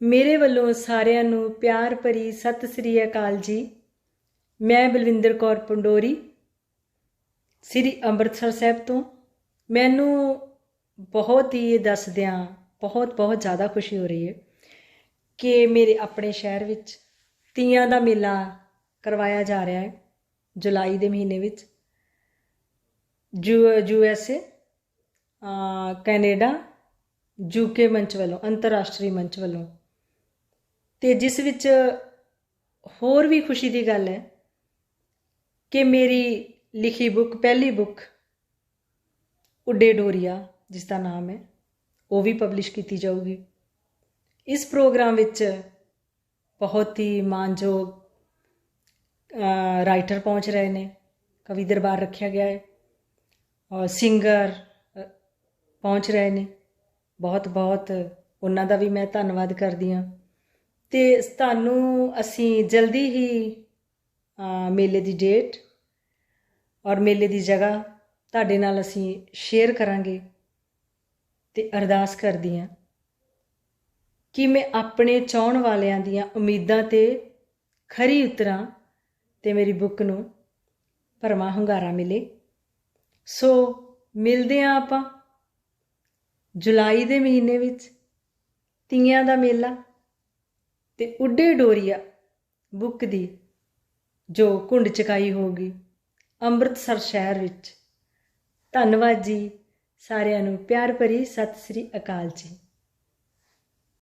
ਮੇਰੇ ਵੱਲੋਂ ਸਾਰਿਆਂ ਨੂੰ ਪਿਆਰ ਭਰੀ ਸਤਿ ਸ੍ਰੀ ਅਕਾਲ ਜੀ। ਮੈਂ ਬਲਵਿੰਦਰ ਕੌਰ ਪੰਡੋਰੀ, ਸ੍ਰੀ ਅੰਮ੍ਰਿਤਸਰ ਸਾਹਿਬ ਤੋਂ। ਮੈਨੂੰ ਬਹੁਤ ਹੀ ਇਹ ਦੱਸਦਿਆਂ ਬਹੁਤ ਬਹੁਤ ਜ਼ਿਆਦਾ ਖੁਸ਼ੀ ਹੋ ਰਹੀ ਹੈ ਕਿ ਮੇਰੇ ਆਪਣੇ ਸ਼ਹਿਰ ਵਿੱਚ ਤੀਆਂ ਦਾ ਮੇਲਾ ਕਰਵਾਇਆ ਜਾ ਰਿਹਾ ਹੈ, ਜੁਲਾਈ ਦੇ ਮਹੀਨੇ ਵਿੱਚ। U U S A Canada UK ਮੰਚ ਵੱਲੋਂ, ਅੰਤਰਰਾਸ਼ਟਰੀ ਮੰਚ ਵੱਲੋਂ ਤੇ ਜਿਸ ਵਿੱਚ ਹੋਰ ਵੀ ਖੁਸ਼ੀ ਦੀ ਗੱਲ ਹੈ ਕਿ ਮੇਰੀ ਲਿਖੀ ਬੁੱਕ, ਪਹਿਲੀ ਬੁੱਕ, ਉੱਡੇ ਡੋਰੀਆ, ਜਿਸ ਦਾ ਨਾਮ ਹੈ, ਉਹ ਵੀ ਪਬਲਿਸ਼ ਕੀਤੀ ਜਾਊਗੀ। ਇਸ ਪ੍ਰੋਗਰਾਮ ਵਿੱਚ ਬਹੁਤ ਹੀ ਮਾਨਯੋਗ ਰਾਈਟਰ ਪਹੁੰਚ ਰਹੇ ਨੇ, ਕਵੀ ਦਰਬਾਰ ਰੱਖਿਆ ਗਿਆ ਹੈ, ਔਰ ਸਿੰਗਰ ਪਹੁੰਚ ਰਹੇ ਨੇ। ਬਹੁਤ ਬਹੁਤ ਉਹਨਾਂ ਦਾ ਵੀ ਮੈਂ ਧੰਨਵਾਦ ਕਰਦੀ ਹਾਂ। ਤੇ ਤੁਹਾਨੂੰ ਅਸੀਂ ਜਲਦੀ ਹੀ ਮੇਲੇ ਦੀ ਡੇਟ ਔਰ ਮੇਲੇ ਦੀ ਜਗ੍ਹਾ ਤੁਹਾਡੇ ਨਾਲ ਅਸੀਂ ਸ਼ੇਅਰ ਕਰਾਂਗੇ ਤੇ ਅਰਦਾਸ ਕਰਦੀ ਹਾਂ ਕਿ ਮੈਂ ਆਪਣੇ ਚਾਹਣ ਵਾਲਿਆਂ ਦੀਆਂ ਉਮੀਦਾਂ ਤੇ ਖਰੀ ਉਤਰਾਂ ਤੇ ਮੇਰੀ ਬੁੱਕ ਨੂੰ ਭਰਮਾ ਹੁੰਗਾਰਾ ਮਿਲੇ। ਸੋ ਮਿਲਦੇ ਆਂ ਆਪਾਂ ਜੁਲਾਈ ਦੇ ਮਹੀਨੇ ਵਿੱਚ ਤੀਆਂ ਦਾ ਮੇਲਾ। ਤੇ ਉੱਡੇ ਡੋਰੀਆ ਬੁੱਕ ਦੀ, ਜੋ ਕੁੰਡ ਚਕਾਈ ਹੋਗੀ ਅੰਮ੍ਰਿਤਸਰ ਸ਼ਹਿਰ ਵਿੱਚ। ਧੰਨਵਾਦ ਜੀ ਸਾਰਿਆਂ ਨੂੰ, ਪਿਆਰ ਭਰੀ ਸਤਿ ਸ੍ਰੀ ਅਕਾਲ ਜੀ।